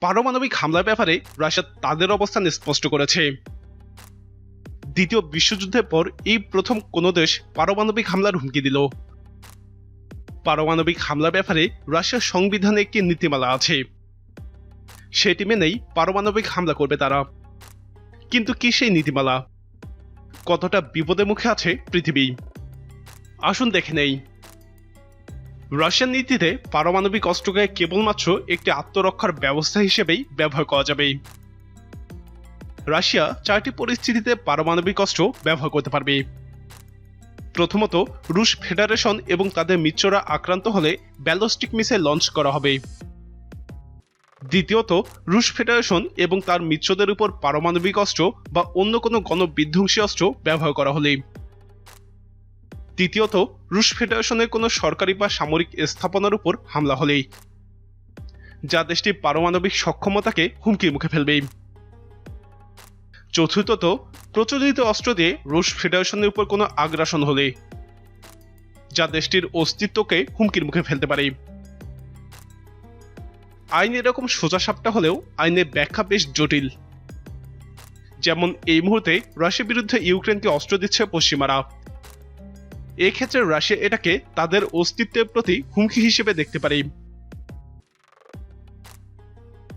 পারমাণবিক হামলার ব্যাপারে রাশিয়া তাদের অবস্থান স্পষ্ট করেছে। দ্বিতীয় বিশ্বযুদ্ধের পর এই প্রথম কোনো দেশ পারমাণবিক হামলার হুমকি দিল। পারমাণবিক হামলার ব্যাপারে রাশিয়ার সংবিধানে একটি নীতিমালা আছে। সেটি মেনেই পারমাণবিক হামলা করবে তারা। কিন্তু কি সেই নীতিমালা? কতটা বিপদের মুখে আছে পৃথিবী? আসুন দেখে নেই। রাশিয়ান নীতিতে পারমাণবিক অস্ত্রকে কেবলমাত্র একটি আত্মরক্ষার ব্যবস্থা হিসেবেই ব্যবহার করা যাবে। রাশিয়া চারটি পরিস্থিতিতে পারমাণবিক অস্ত্র ব্যবহার করতে পারবে। প্রথমত, রুশ ফেডারেশন এবং তাদের মিত্ররা আক্রান্ত হলে ব্যালিস্টিক মিসাইল লঞ্চ করা হবে। দ্বিতীয়ত, রুশ ফেডারেশন এবং তার মিত্রদের উপর পারমাণবিক অস্ত্র বা অন্য কোনো গণবিধ্বংসী অস্ত্র ব্যবহার করা হলে। তৃতীয়ত রুশ ফেডারেশনের কোনো সরকারি বা সামরিক স্থাপনার উপর হামলা হলেই, যা দেশটির পারমাণবিক সক্ষমতাকে হুমকির মুখে ফেলবে। চতুর্থত, প্রচলিত অস্ত্র দিয়ে রুশ ফেডারেশনের উপর কোনো আগ্রাসন হলে, যা দেশটির অস্তিত্বকে হুমকির মুখে ফেলতে পারে। আইন এরকম সোজাসাপটা হলেও আইনের ব্যাখ্যা বেশ জটিল। যেমন এই মুহূর্তে রাশিয়ার বিরুদ্ধে ইউক্রেনকে অস্ত্র দিচ্ছে পশ্চিমারা। এক্ষেত্রে রাশিয়া এটাকে তাদের অস্তিত্বের প্রতি হুমকি হিসেবে দেখতে পারে।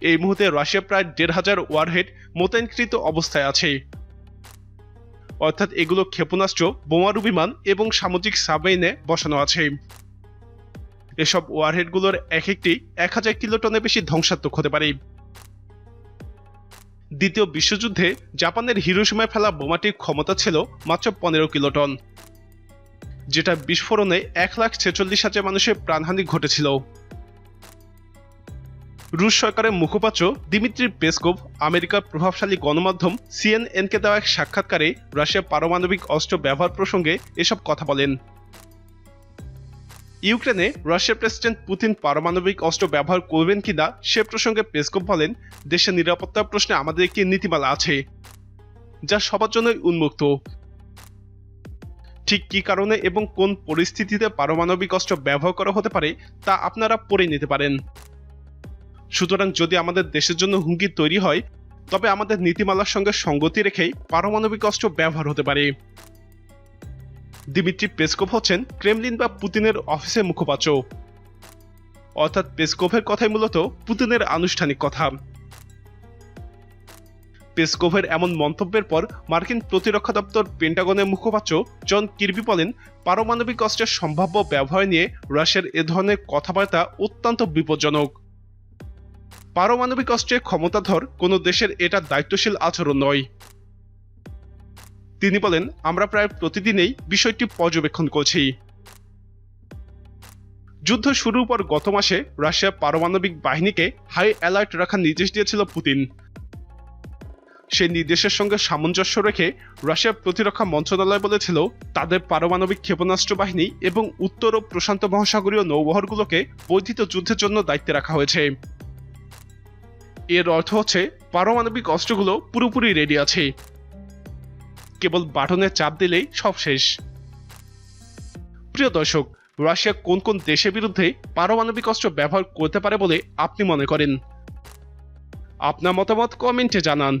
এই মুহূর্তে রাশিয়া প্রায় দেড় হাজার ওয়ারহেড মোতায়েনকৃত অবস্থায় আছে। অর্থাৎ এগুলো ক্ষেপণাস্ত্র, বোমারু বিমান এবং সামুদ্রিক সাবমেরিনে বসানো আছে। এসব ওয়ারহেডগুলোর এক একটি এক হাজার কিলোটনের বেশি ধ্বংসাত্মক হতে পারে। দ্বিতীয় বিশ্বযুদ্ধে জাপানের হিরোসীমায় ফেলা বোমাটির ক্ষমতা ছিল মাত্র পনেরো কিলোটন। যেটা বিস্ফোরণে এক লাখ ছেচল্লিশ হাজার মানুষের প্রাণহানি ঘটেছিল। রুশ সরকারের মুখপাত্র দিমিত্রি পেসকোভ আমেরিকার প্রভাবশালী গণমাধ্যম সিএনএনকে দেওয়া এক সাক্ষাৎকারে রাশিয়ার পারমাণবিক অস্ত্র ব্যবহার প্রসঙ্গে এসব কথা বলেন। ইউক্রেনে রাশিয়ার প্রেসিডেন্ট পুতিন পারমাণবিক অস্ত্র ব্যবহার করবেন কিনা সে প্রসঙ্গে পেসকোভ বলেন, দেশের নিরাপত্তার প্রশ্নে আমাদের একটি নীতিমালা আছে, যা সবার জন্যই উন্মুক্ত? ঠিক কি কারণে এবং কোন পরিস্থিতিতে পারমাণবিক অস্ত্র ব্যবহার করা হতে পারে তা আপনারা পড়ে নিতে পারেন। সুতরাং যদি আমাদের দেশের জন্য হুমকি তৈরি হয়, তবে আমাদের নীতিমালার সঙ্গে সঙ্গতি রেখেই পারমাণবিক অস্ত্র ব্যবহার হতে পারে। দিমিত্রি পেসকোভ হচ্ছেন ক্রেমলিন বা পুতিনের অফিসের মুখপাত্র। অর্থাৎ পেসকোভের কথাই মূলত পুতিনের আনুষ্ঠানিক কথা। পেসকোভের এমন মন্তব্যের পর মার্কিন প্রতিরক্ষা দপ্তর পেন্টাগনের মুখপাত্র জন কির্বি বলেন, পারমাণবিক অস্ত্রের সম্ভাব্য ব্যবহার নিয়ে রাশিয়ার এ ধরনের কথাবার্তা অত্যন্ত বিপজ্জনক। পারমাণবিক অস্ত্রের ক্ষমতাধর কোনো দেশের এটা দায়িত্বশীল আচরণ নয়। তিনি বলেন, আমরা প্রায় প্রতিদিনেই বিষয়টি পর্যবেক্ষণ করছি। যুদ্ধ শুরুর পর গত মাসে রাশিয়া পারমাণবিক বাহিনীকে হাই অ্যালার্ট রাখার নির্দেশ দিয়েছিল পুতিন। সেই নির্দেশের সঙ্গে সামঞ্জস্য রেখে রাশিয়ার প্রতিরক্ষা মন্ত্রণালয় বলেছিল, তাদের পারমাণবিক ক্ষেপণাস্ত্র বাহিনী এবং উত্তর ও প্রশান্ত মহাসাগরীয় নৌবহরগুলোকে বর্ধিত যুদ্ধের জন্য দায়িত্বে রাখা হয়েছে। এর অর্থ হচ্ছে, পারমাণবিক অস্ত্রগুলো পুরোপুরি রেডি আছে। কেবল বাটনে চাপ দিলেই সব শেষ। প্রিয় দর্শক, রাশিয়া কোন কোন দেশের বিরুদ্ধে পারমাণবিক অস্ত্র ব্যবহার করতে পারে বলে আপনি মনে করেন? আপনার মতামত কমেন্টে জানান।